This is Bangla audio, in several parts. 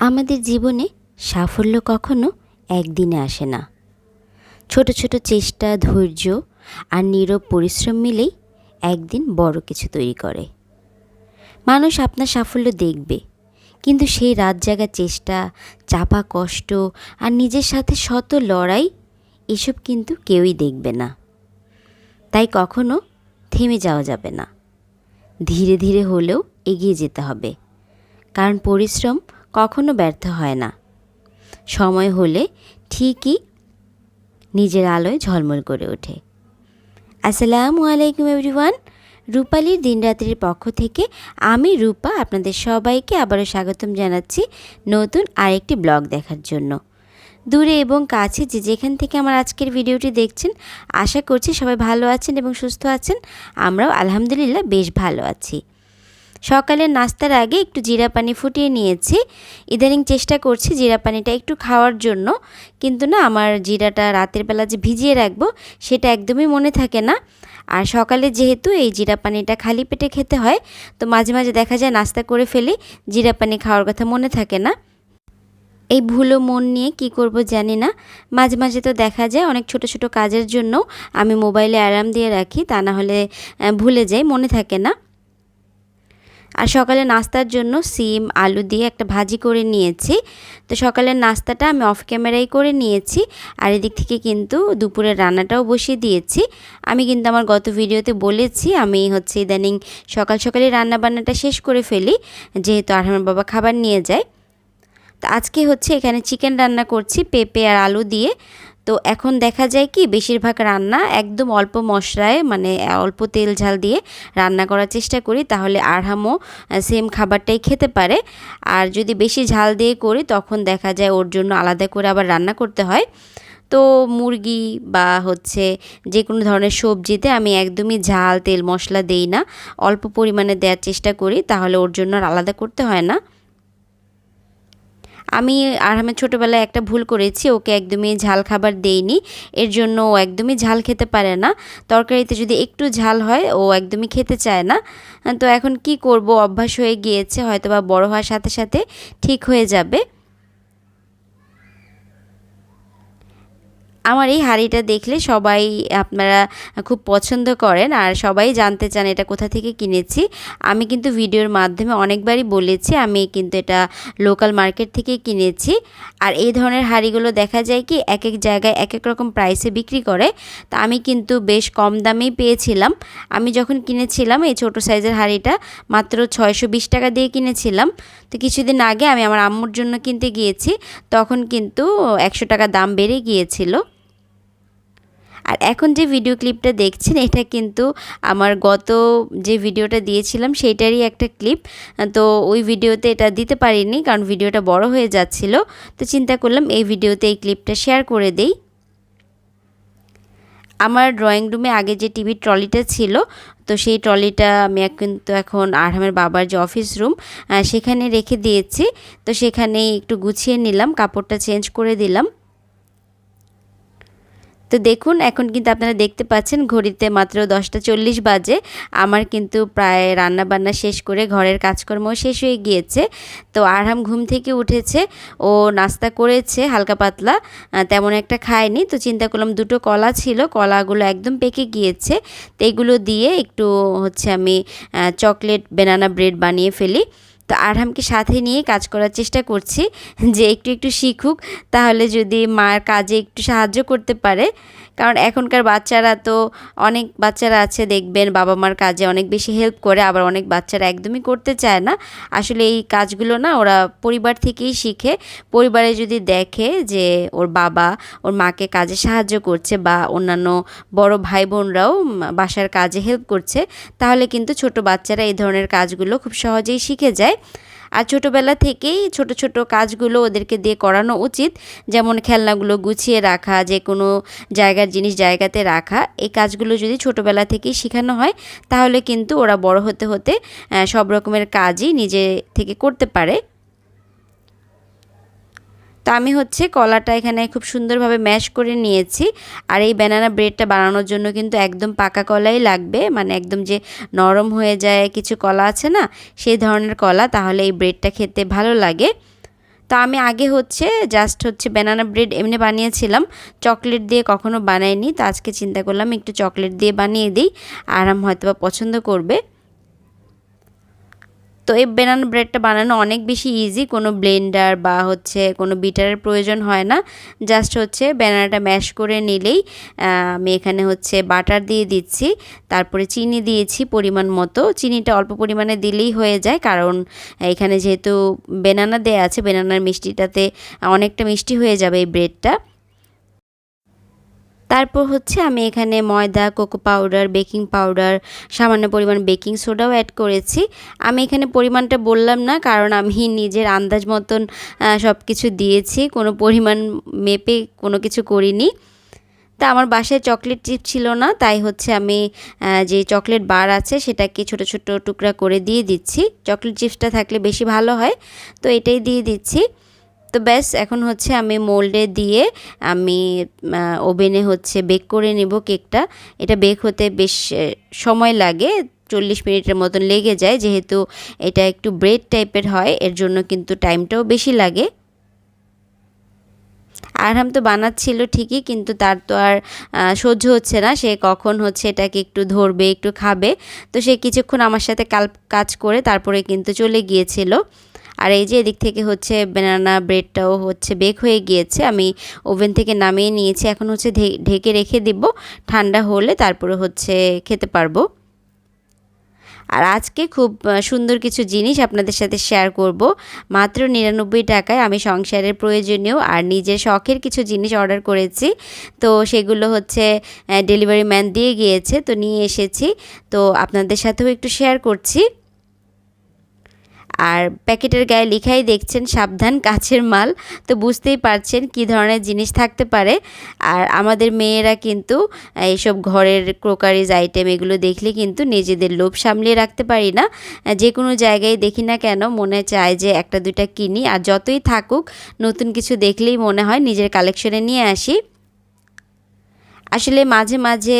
আমাদের জীবনে সাফল্য কখনো একদিনে আসে না। ছোট ছোট চেষ্টা, ধৈর্য আর নীরব পরিশ্রম মিলেই একদিন বড় কিছু তৈরি করে। মানুষ আপনার সাফল্য দেখবে, কিন্তু সেই রাত জাগা চেষ্টা, চাপা কষ্ট আর নিজের সাথে শত লড়াই এসব কিন্তু কেউই দেখবে না। তাই কখনো থেমে যাওয়া যাবে না। ধীরে ধীরে হলেও এগিয়ে যেতে হবে, কারণ পরিশ্রম কখনো ব্যর্থ হয় না। সময় হলে ঠিকই নিজের আলোয় ঝলমল করে ওঠে। আসসালামু আলাইকুম এভরিওয়ান, রূপালীর দিনরাত্রির পক্ষ থেকে আমি রূপা আপনাদের সবাইকে আবারও স্বাগতম জানাচ্ছি নতুন আরেকটি ব্লগ দেখার জন্য। দূরে এবং কাছে যে যেখান থেকে আমার আজকের ভিডিওটি দেখছেন, আশা করছি সবাই ভালো আছেন এবং সুস্থ আছেন। আমরাও আলহামদুলিল্লাহ বেশ ভালো আছি। সকালের নাস্তার আগে একটু জিরা পানি ফুটিয়ে নিয়েছি। ইদানিং চেষ্টা করছি জিরা পানিটা একটু খাওয়ার জন্য। কিন্তু না, আমার জিরাটা রাতের বেলা যে ভিজিয়ে রাখব, সেটা একদমই মনে থাকে না। আর সকালে যেহেতু এই জিরা পানিটা খালি পেটে খেতে হয়, তো মাঝে মাঝে দেখা যায় নাস্তা করে ফেলি, জিরা পানি খাওয়ার কথা মনে থাকে না। এই ভুলো মন নিয়ে কি করব জানি না। মাঝে মাঝে তো দেখা যায় অনেক ছোট ছোট কাজের জন্য আমি মোবাইলে অ্যালার্ম দিয়ে রাখি, তা না হলে ভুলে যাই, মনে থাকে না। আর সকালে নাস্তার জন্য সিম, আলু দিয়ে একটা ভাজি করে নিয়েছি। তো সকালের নাস্তাটা আমি অফ ক্যামেরাই করে নিয়েছি আর এদিক থেকে কিন্তু দুপুরের রান্নাটাও বসিয়ে দিয়েছি। আমি কিন্তু আমার গত ভিডিওতে বলেছি আমি হচ্ছে ইদানিং সকাল সকালে রান্না বান্নাটা শেষ করে ফেলি, যেহেতু আর আমার বাবা খাবার নিয়ে যায়। তো আজকে হচ্ছে এখানে চিকেন রান্না করছি, পেঁপে আর আলু দিয়ে। তো এখন দেখা যায় কি, বেশিরভাগ রান্না একদম অল্প মশলায় মানে অল্প তেল ঝাল দিয়ে রান্না করার চেষ্টা করি, তাহলে আরহামও সেম খাবারটাই খেতে পারে। আর যদি বেশি ঝাল দিয়ে করি, তখন দেখা যায় ওর জন্য আলাদা করে আবার রান্না করতে হয়। তো মুরগি বা হচ্ছে যে কোনো ধরনের সবজিতে আমি একদমই ঝাল, তেল, মশলা দেই না। অল্প পরিমাণে দেওয়ার চেষ্টা করি, তাহলে ওর জন্য আলাদা করতে হয় না। আমি আরহামের ছোটোবেলায় একটা ভুল করেছি, ওকে একদমই ঝাল খাবার দেইনি। এর জন্য ও একদমই ঝাল খেতে পারে না। তরকারিতে যদি একটু ঝাল হয়, ও একদমই খেতে চায় না। তো এখন কি করব? অভ্যাস হয়ে গিয়েছে হয়তো বা বড়ো হওয়ার সাথে সাথে ঠিক হয়ে যাবে। আমার এই হাঁড়িটা দেখলে সবাই আপনারা খুব পছন্দ করেন আর সবাই জানতে চান এটা কোথা থেকে কিনেছি। আমি কিন্তু ভিডিওর মাধ্যমে অনেকবারই বলেছি আমি কিন্তু এটা লোকাল মার্কেট থেকে কিনেছি। আর এই ধরনের হাঁড়িগুলো দেখা যায় কি এক এক জায়গায় এক এক রকম প্রাইসে বিক্রি করে। তা আমি কিন্তু বেশ কম দামেই পেয়েছিলাম। আমি যখন কিনেছিলাম এই ছোটো সাইজের হাঁড়িটা মাত্র ছয়শো বিশ টাকা দিয়ে কিনেছিলাম। তো কিছুদিন আগে আমি আমার আম্মুর জন্য কিনতে গিয়েছি। তখন কিন্তু একশো টাকা দাম বেড়ে গিয়েছিল। আর এখন যে ভিডিও ক্লিপটা দেখছেন, এটা কিন্তু আমার গত যে ভিডিওটা দিয়েছিলাম, সেইটারই একটা ক্লিপ তো ওই ভিডিওতে এটা দিতে পারিনি, কারণ ভিডিওটা বড় হয়ে যাচ্ছিল। তো চিন্তা করলাম, এই ভিডিওতে এই ক্লিপটা শেয়ার করে দেই। আমার ড্রয়িং রুমে আগে যে টিভির ট্রলিটা ছিল, তো সেই ট্রলিটা আমি কিন্তু এখন আরহামের বাবার যে অফিস রুম সেখানে রেখে দিয়েছি। তো সেখানেই একটু গুছিয়ে নিলাম, কাপড়টা চেঞ্জ করে দিলাম। তো দেখুন, এখন কিন্তু আপনারা দেখতে পাচ্ছেন ঘড়িতে মাত্র দশটা চল্লিশ বাজে। আমার কিন্তু প্রায় রান্না বান্না শেষ করে ঘরের কাজকর্ম শেষ হয়ে গিয়েছে। তো আরহাম ঘুম থেকে উঠেছে, ও নাস্তা করেছে হালকা পাতলা তেমন একটা খায়নি। তো চিন্তা করলাম দুটো কলা ছিল, কলাগুলো একদম পেকে গিয়েছে। তো এগুলো দিয়ে একটু হচ্ছে আমি চকলেট বেনানা ব্রেড বানিয়ে ফেলি। তো আরহামকে সাথে নিয়ে কাজ করার চেষ্টা করছি যে একটু একটু শিখুক, তাহলে যদি মার কাজে একটু সাহায্য করতে পারে কারণ এখনকার বাচ্চারা তো অনেক বাচ্চারা আছে, দেখবেন বাবা মার কাজে অনেক বেশি হেল্প করে, আবার অনেক বাচ্চারা একদমই করতে চায় না। আসলে এই কাজগুলো না ওরা পরিবার থেকেই শিখে। পরিবারে যদি দেখে যে ওর বাবা ওর মাকে কাজে সাহায্য করছে বা অন্যান্য বড় ভাই বোনরাও বাসার কাজে হেল্প করছে, তাহলে কিন্তু ছোট বাচ্চারা এই ধরনের কাজগুলো খুব সহজেই শিখে যায়। আর ছোটোবেলা থেকেই ছোট ছোট কাজগুলো ওদেরকে দিয়ে করানো উচিত। যেমন খেলনাগুলো গুছিয়ে রাখা যে কোনো জায়গার জিনিস জায়গাতে রাখা। এই কাজগুলো যদি ছোটোবেলা থেকেই শেখানো হয়, তাহলে কিন্তু ওরা বড় হতে হতে সব রকমের কাজই নিজে থেকে করতে পারে। তো আমি হচ্ছে কলাটা এখানে খুব সুন্দরভাবে ম্যাশ করে নিয়েছি। আর এই ব্যানানা ব্রেডটা বানানোর জন্য কিন্তু একদম পাকা কলাই লাগবে। মানে একদম যে নরম হয়ে যায়, কিছু কলা আছে না, সেই ধরনের কলা, তাহলে এই ব্রেডটা খেতে ভালো লাগে। তো আমি আগে হচ্ছে জাস্ট হচ্ছে ব্যানানা ব্রেড এমনি বানিয়েছিলাম। চকলেট দিয়ে কখনো বানাইনি। তো আজকে চিন্তা করলাম একটু চকলেট দিয়ে বানিয়ে দিই। আরাম হয়তো পছন্দ করবে। তো এই বেনানা ব্রেডটা বানানো অনেক বেশি ইজি কোনো ব্লেন্ডার বা হচ্ছে কোনো বিটারের প্রয়োজন হয় না। জাস্ট হচ্ছে ব্যানানাটা ম্যাশ করে নিলেই আমি এখানে হচ্ছে বাটার দিয়ে দিচ্ছি, তারপরে চিনি দিয়েছি পরিমাণ মতো। চিনিটা অল্প পরিমাণে দিলেই হয়ে যায়, কারণ এখানে যেহেতু বেনানা দেয়া আছে বেনানার মিষ্টিটাতে অনেকটা মিষ্টি হয়ে যাবে এই ব্রেডটা তারপর হচ্ছে আমি এখানে ময়দা, কোকো পাউডার, বেকিং পাউডার, সামান্য পরিমাণ বেকিং সোডাও অ্যাড করেছি। আমি এখানে পরিমাণটা বললাম না, কারণ আমি নিজের আন্দাজ মতন সব কিছু দিয়েছি, কোনো পরিমাণ মেপে কোনো কিছু করিনি। তা আমার বাসায় চকলেট চিপ ছিল না, তাই হচ্ছে আমি যে চকলেট বার আছে সেটাকে ছোট ছোট টুকরা করে দিয়ে দিচ্ছি। চকলেট চিপসটা থাকলে বেশি ভালো হয়, তো এটাই দিয়ে দিচ্ছি। তো ব্যাস এখন হচ্ছে আমি মোল্ডে দিয়ে আমি ওভেনে হচ্ছে বেক করে নেব কেকটা। এটা বেক হতে বেশ সময় লাগে, চল্লিশ মিনিটের মতন লেগে যায়, যেহেতু এটা একটু ব্রেড টাইপের হয়, এর জন্য কিন্তু টাইমটাও বেশি লাগে। আরহাম তো বানাচ্ছিল ঠিকই, কিন্তু তার তো আর সহ্য হচ্ছে না, সে কখন হচ্ছে এটাকে একটু ধরবে, একটু খাবে। তো সে কিছুক্ষণ আমার সাথে কাল, কাজ করে তারপরে কিন্তু চলে গিয়েছিল। আর এই যে এদিক থেকে হচ্ছে ব্যানানা ব্রেডটাও হচ্ছে বেক হয়ে গিয়েছে, আমি ওভেন থেকে নামিয়ে নিয়েছি, এখন হচ্ছে ঢেকে রেখে দিব, ঠান্ডা হলে তারপরে হচ্ছে খেতে পারব। আর আজকে খুব সুন্দর কিছু জিনিস আপনাদের সাথে শেয়ার করব, মাত্র নিরানব্বই টাকায় আমি সংসারের প্রয়োজনীয় আর নিজের শখের কিছু জিনিস অর্ডার করেছি, তো সেগুলো হচ্ছে ডেলিভারি ম্যান দিয়ে গিয়েছে, তো নিয়ে এসেছি, তো আপনাদের সাথেও একটু শেয়ার করছি। আর প্যাকেটের গায়ে লেখাই দেখছেন সাবধান কাছের মাল। তো বুঝতেই পারছেন কি ধরনের জিনিস থাকতে পারে। আর আমাদের মেয়েরা কিন্তু এইসব ঘরের ক্রোকারিজ, আইটেম এগুলো দেখলে কিন্তু নিজেদের লোভ সামলিয়ে রাখতে পারি না। যে কোনো জায়গায় দেখি না কেন মনে চায় যে একটা দুইটা কিনি। আর যতই থাকুক, নতুন কিছু দেখলেই মনে হয় নিজের কালেকশনে নিয়ে আসি। আসলে মাঝে মাঝে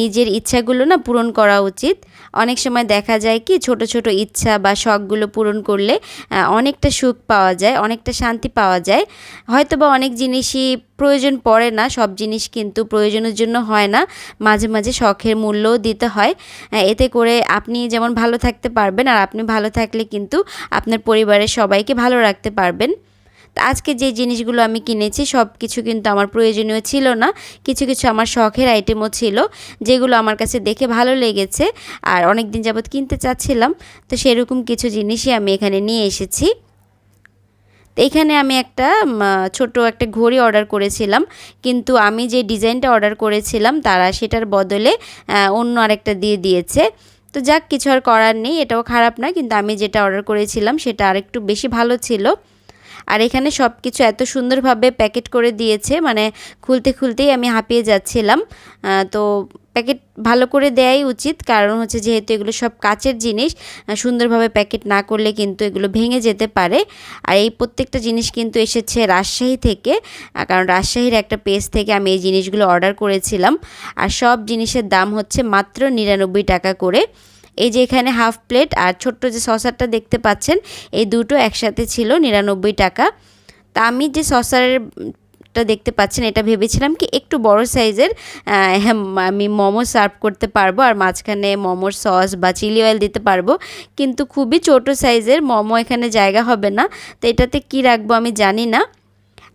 নিজের ইচ্ছাগুলো না পূরণ করা উচিত। অনেক সময় দেখা যায় কি, ছোট ছোট ইচ্ছা বা শখগুলো পূরণ করলে অনেকটা সুখ পাওয়া যায়, অনেকটা শান্তি পাওয়া যায়। হয়তো বা অনেক জিনিসই প্রয়োজন পড়ে না, সব জিনিস কিন্তু প্রয়োজনের জন্য হয় না। মাঝে মাঝে শখের মূল্যও দিতে হয়। এতে করে আপনি যেমন ভালো থাকতে পারবেন, আর আপনি ভালো থাকলে কিন্তু আপনার পরিবারের সবাইকে ভালো রাখতে পারবেন। আজকে যে জিনিসগুলো আমি কিনেছি সব কিছু কিন্তু আমার প্রয়োজনীয় ছিল না। কিছু কিছু আমার শখের আইটেমও ছিল, যেগুলো আমার কাছে দেখে ভালো লেগেছে। আর অনেক দিন যাবৎ কিনতে চাচ্ছিলাম, তো সেরকম কিছু জিনিসই আমি এখানে নিয়ে এসেছি। এখানে আমি একটা ছোট একটা ঘড়ি অর্ডার করেছিলাম, কিন্তু আমি যে ডিজাইনটা অর্ডার করেছিলাম, তারা সেটার বদলে অন্য আরেকটা দিয়ে দিয়েছে। তো যাক, কিছু আর করার নেই, এটাও খারাপ না কিন্তু আমি যেটা অর্ডার করেছিলাম, সেটা আরেকটু বেশি ভালো ছিল। আর এখানে সব কিছু এত সুন্দরভাবে প্যাকেট করে দিয়েছে মানে খুলতে খুলতেই আমি হাঁপিয়ে যাচ্ছিলাম। তো প্যাকেট ভালো করে দেয়াই উচিত, কারণ হচ্ছে যেহেতু এগুলো সব কাচের জিনিস সুন্দরভাবে প্যাকেট না করলে কিন্তু এগুলো ভেঙে যেতে পারে। আর এই প্রত্যেকটা জিনিস কিন্তু এসেছে রাজশাহী থেকে কারণ রাজশাহীর একটা পেজ থেকে আমি এই জিনিসগুলো অর্ডার করেছিলাম। আর সব জিনিসের দাম হচ্ছে মাত্র নিরানব্বই টাকা করে। এই যে এখানে হাফ প্লেট আর ছোট্ট যে সসারটা দেখতে পাচ্ছেন এই দুটো একসাথে ছিল নিরানব্বই টাকা। তা আমি যে সসারের টা দেখতে পাচ্ছেন এটা ভেবেছিলাম কি একটু বড় সাইজের হ্যাঁ, আমি মোমো সার্ভ করতে পারব আর মাঝখানে মোমোর সস বা চিলি অয়েল দিতে পারব। কিন্তু খুবই ছোট সাইজের মোমো এখানে জায়গা হবে না। তো এটাতে কি রাখব আমি জানি না।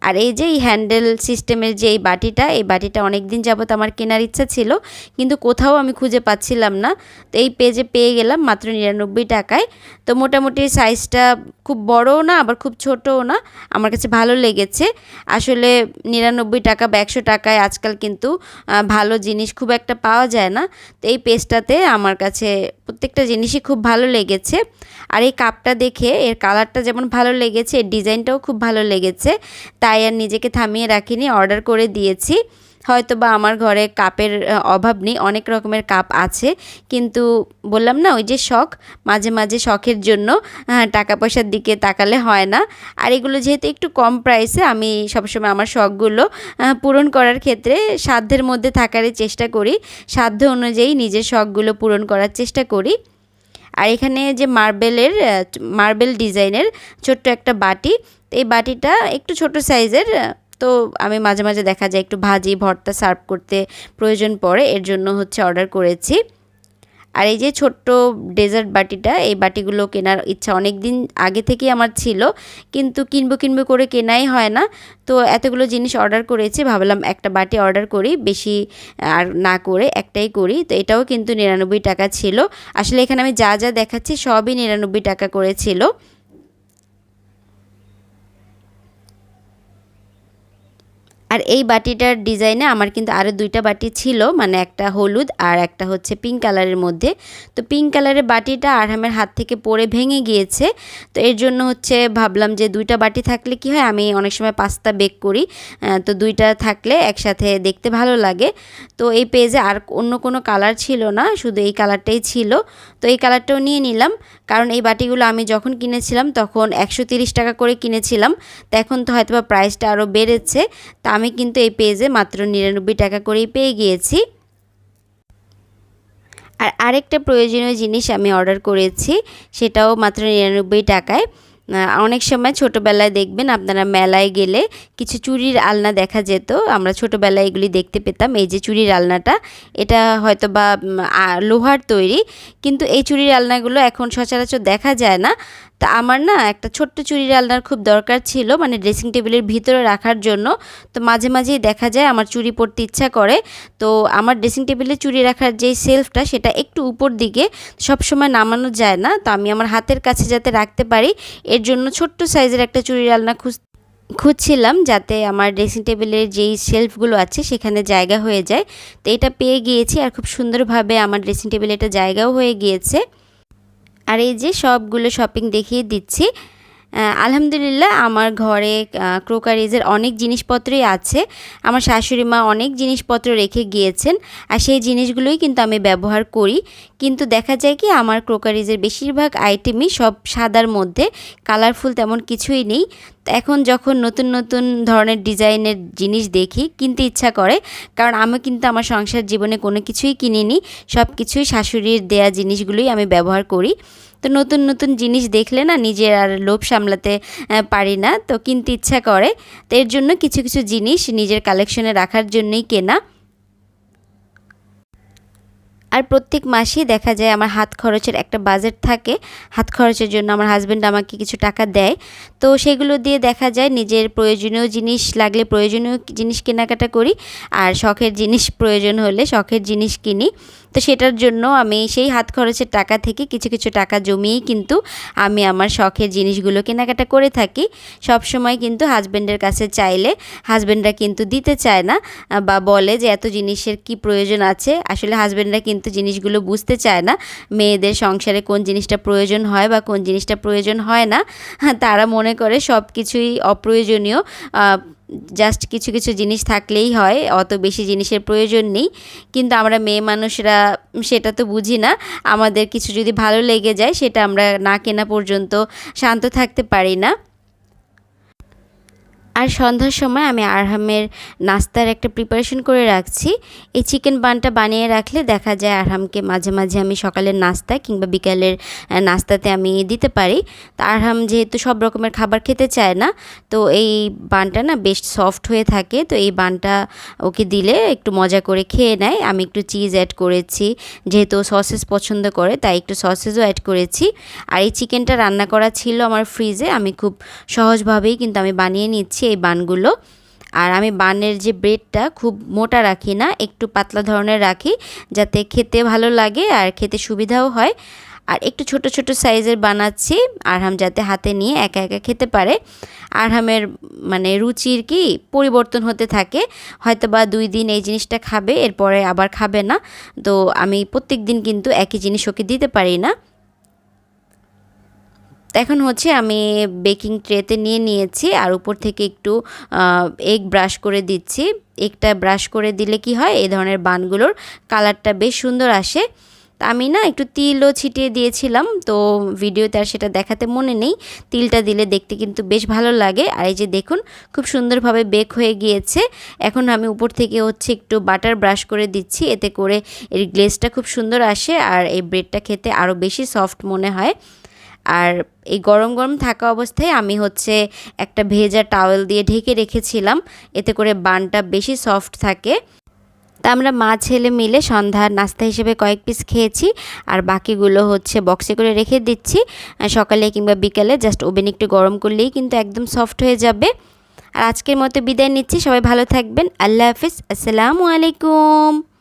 আর এই যে এই হ্যান্ডেল সিস্টেমের যে এই বাটিটা এই বাটিটা অনেক দিন যাবত আমার কেনার ইচ্ছা ছিল, কিন্তু কোথাও আমি খুঁজে পাচ্ছিলাম না। তো এই পেজে পেয়ে গেলাম মাত্র নিরানব্বই টাকায়। তো মোটামুটি সাইজটা খুব বড়ও না, আবার খুব ছোটও না, আমার কাছে ভালো লেগেছে। আসলে নিরানব্বই টাকা বা একশো টাকায় আজকাল কিন্তু ভালো জিনিস খুব একটা পাওয়া যায় না। তো এই পেজটাতে আমার কাছে প্রত্যেকটা জিনিসই খুব ভালো লেগেছে। আর এই কাপটা দেখে, এর কালারটা যেমন ভালো লেগেছে, এর ডিজাইনটাও খুব ভালো লেগেছে। তাই আর নিজেকে থামিয়ে রাখিনি অর্ডার করে দিয়েছি। হয়তো বা আমার ঘরে কাপের অভাব নেই, অনেক রকমের কাপ আছে। কিন্তু বললাম না, ওই যে শখ, মাঝে মাঝে শখের জন্য টাকা পয়সার দিকে তাকালে হয় না। আর এগুলো যেহেতু একটু কম প্রাইসে আমি সবসময় আমার শখগুলো পূরণ করার ক্ষেত্রে সাধ্যের মধ্যে থাকারই চেষ্টা করি। সাধ্য অনুযায়ী নিজের শখগুলো পূরণ করার চেষ্টা করি। আর এখানে যে মার্বেলের মার্বেল ডিজাইনের ছোট্ট একটা বাটি এই বাটিটা একটু ছোট সাইজের, তো আমি মাঝে মাঝে দেখা যায় একটু ভাজি, ভর্তা সার্ভ করতে প্রয়োজন পড়ে, এর জন্য হচ্ছে অর্ডার করেছি। আর এই যে ছোট্ট ডেজার্ট বাটিটা, এই বাটিগুলো কেনার ইচ্ছা অনেক দিন আগে থেকেই আমার ছিল, কিন্তু কিনবো কিনবো করে কেনাই হয় না। তো এতগুলো জিনিস অর্ডার করেছি, ভাবলাম একটা বাটি অর্ডার করি, বেশি আর না করে একটাই করি, তো এটাও কিন্তু নিরানব্বই টাকা ছিল। আসলে এখানে আমি যা যা দেখাচ্ছি সবই নিরানব্বই টাকা করেছিল আর এই বাটিটার ডিজাইনে আমার কিন্তু আরও দুইটা বাটি ছিল মানে একটা হলুদ আর একটা হচ্ছে পিঙ্ক কালারের মধ্যে। তো পিঙ্ক কালারের বাটিটা আরহামের হাত থেকে পড়ে ভেঙে গিয়েছে। তো এর জন্য হচ্ছে ভাবলাম যে দুইটা বাটি থাকলে কি হয়, আমি অনেক সময় পাস্তা বেক করি তো দুইটা থাকলে একসাথে দেখতে ভালো লাগে। তো এই পেজে আর অন্য কোনো কালার ছিল না, শুধু এই কালারটাই ছিল। তো এই কালারটাও নিয়ে নিলাম, কারণ এই বাটিগুলো আমি যখন কিনেছিলাম তখন একশো টাকা করে কিনেছিলাম। তো এখন তো হয়তো বা প্রাইসটা আরও বেড়েছে। তা আমি কিন্তু এই পেজে মাত্র নিরানব্বই টাকা করেই পেয়ে গিয়েছি। আর আরেকটা প্রয়োজনীয় জিনিস আমি অর্ডার করেছি, সেটাও মাত্র নিরানব্বই টাকায়। অনেক সময় ছোটোবেলায় দেখবেন আপনারা মেলায় গেলে কিছু চুরির আলনা দেখা যেত, আমরা ছোটোবেলায় এগুলি দেখতে পেতাম, এই যে চুরির আলনাটা, এটা হয়তো বা লোহার তৈরি, কিন্তু এই চুরির আলনাগুলো এখন সচরাচর দেখা যায় না। তা আমার না একটা ছোট্ট চুরির আলনার খুব দরকার ছিল মানে ড্রেসিং টেবিলের ভিতরে রাখার জন্য। তো মাঝে মাঝেই দেখা যায় আমার চুরি পড়তে ইচ্ছা করে। তো আমার ড্রেসিং টেবিলে চুরি রাখার যেই সেলফটা সেটা একটু উপর দিকে সব সময় নামানো যায় না। তো আমি আমার হাতের কাছে যাতে রাখতে পারি, এর জন্য ছোট্ট সাইজের একটা চুরির আলনা খুঁজ, খুঁজছিলাম যাতে আমার ড্রেসিং টেবিলের যেই শেলফগুলো আছে সেখানে জায়গা হয়ে যায়। তো এটা পেয়ে গিয়েছি আর খুব সুন্দরভাবে আমার ড্রেসিং টেবিলে এটা জায়গাও হয়ে গিয়েছে। আর এই যে সবগুলো শপিং দেখিয়ে দিচ্ছি আলহামদুলিল্লাহ আমার ঘরে ক্রোকারিজের অনেক জিনিসপত্রই আছে। আমার শাশুড়ি মা অনেক জিনিসপত্র রেখে গিয়েছেন আর সেই জিনিসগুলোই কিন্তু আমি ব্যবহার করি। কিন্তু দেখা যায় কি আমার ক্রোকারিজের বেশিরভাগ আইটেমই সব সাদার মধ্যে কালারফুল তেমন কিছুই নেই। এখন যখন নতুন নতুন ধরনের ডিজাইনের জিনিস দেখি, কিনতে ইচ্ছা করে, কারণ আমি কিন্তু আমার সংসার জীবনে কোনো কিছুই কিনিনি সব কিছুই শাশুড়ির দেয়া জিনিসগুলোই আমি ব্যবহার করি। তো নতুন নতুন জিনিস দেখলে না নিজের আর লোভ সামলাতে পারি না, তো কিনতে ইচ্ছা করে। তো এর জন্য কিছু কিছু জিনিস নিজের কালেকশনে রাখার জন্যই কেনা। আর প্রত্যেক মাসেই দেখা যায় আমার হাত খরচের একটা বাজেট থাকে। হাত খরচের জন্য আমার হাজব্যান্ড আমাকে কিছু টাকা দেয়। তো সেগুলো দিয়ে দেখা যায় নিজের প্রয়োজনীয় জিনিস লাগলে প্রয়োজনীয় জিনিস কেনাকাটা করি। আর শখের জিনিস প্রয়োজন হলে শখের জিনিস কিনি। তো সেটার জন্য আমি সেই হাত খরচের টাকা থেকে কিছু কিছু টাকা জমিয়েই কিন্তু আমি আমার শখের জিনিসগুলো কেনাকাটা করে থাকি। সব সময় কিন্তু হাজব্যান্ডের কাছে চাইলে হাজব্যান্ডরা কিন্তু দিতে চায় না, বা বলে যে এত জিনিসের কি প্রয়োজন আছে? আসলে হাজব্যান্ডরা কিন্তু জিনিসগুলো বুঝতে চায় না, মেয়েদের সংসারে কোন জিনিসটা প্রয়োজন হয় বা কোন জিনিসটা প্রয়োজন হয় না। তারা মনে করে সব কিছুই অপ্রয়োজনীয় জাস্ট কিছু কিছু জিনিস থাকলেই হয়, অত বেশি জিনিসের প্রয়োজন নেই। কিন্তু আমরা মেয়ে মানুষরা সেটা তো বুঝি না। আমাদের কিছু যদি ভালো লেগে যায়, সেটা আমরা না কেনা পর্যন্ত শান্ত থাকতে পারি না। আর সন্ধ্যার সময় আমি আরহামের নাস্তার একটা প্রিপারেশন করে রাখছি। এই চিকেন বানটা বানিয়ে রাখলে দেখা যায় আরহামকে মাঝে মাঝে আমি সকালের নাস্তা কিংবা বিকালের নাস্তাতে আমি দিতে পারি। তো আরহাম যেহেতু সব রকমের খাবার খেতে চায় না, তো এই বানটা না বেশ সফট হয়ে থাকে। তো এই বানটা ওকে দিলে একটু মজা করে খেয়ে নেয়। আমি একটু চিজ অ্যাড করেছি, যেহেতু সসেস পছন্দ করে, তাই একটু সসেসও অ্যাড করেছি। আর এই চিকেনটা রান্না করা ছিল আমার ফ্রিজে আমি খুব সহজভাবেই কিন্তু আমি বানিয়ে নিচ্ছি। এই বানগুলো। আর আমি বানের যে ব্রেডটা খুব মোটা রাখি না, একটু পাতলা ধরনের রাখি যাতে খেতে ভালো লাগে আর খেতে সুবিধাও হয়। আর একটু ছোট ছোট সাইজের বানাচ্ছি আরহাম যাতে হাতে নিয়ে একা একা খেতে পারে। আরহামের মানে রুচির কি পরিবর্তন হতে থাকে হয়তো বা দুই দিন এই জিনিসটা খাবে, এরপরে আবার খাবে না। তো আমি প্রত্যেক দিন কিন্তু একই জিনিস ওকে দিতে পারি না। এখন হচ্ছে আমি বেকিং ট্রেতে নিয়ে নিয়েছি আর উপর থেকে একটু এগ ব্রাশ করে দিচ্ছি। এগটা ব্রাশ করে দিলে কি হয়, এই ধরনের বানগুলোর কালারটা বেশ সুন্দর আসে। আমি না একটু তিলও ছিটিয়ে দিয়েছিলাম, তো ভিডিওতে আর সেটা দেখাতে মনে নেই। তিলটা দিলে দেখতে কিন্তু বেশ ভালো লাগে। আর এই যে দেখুন, খুব সুন্দরভাবে বেক হয়ে গিয়েছে। এখন আমি উপর থেকে হচ্ছে একটু বাটার ব্রাশ করে দিচ্ছি, এতে করে এর গ্লেজটা খুব সুন্দর আসে আর এই ব্রেডটা খেতে আরও বেশি সফট মনে হয়। আর এই গরম গরম থাকা অবস্থায় আমি হচ্ছে একটা ভেজা টাওয়েল দিয়ে ঢেকে রেখেছিলাম। এতে করে বানটা বেশি সফট থাকে। তা আমরা মা ছেলে মিলে সন্ধ্যার নাস্তা হিসেবে কয়েক পিস খেয়েছি আর বাকিগুলো হচ্ছে বক্সে করে রেখে দিচ্ছি। সকালে কিংবা বিকালে জাস্ট ওভেন একটু গরম করলেই কিন্তু একদম সফট হয়ে যাবে। আর আজকের মতো বিদায় নিচ্ছি। সবাই ভালো থাকবেন। আল্লাহ হাফিজ। আসসালামু আলাইকুম।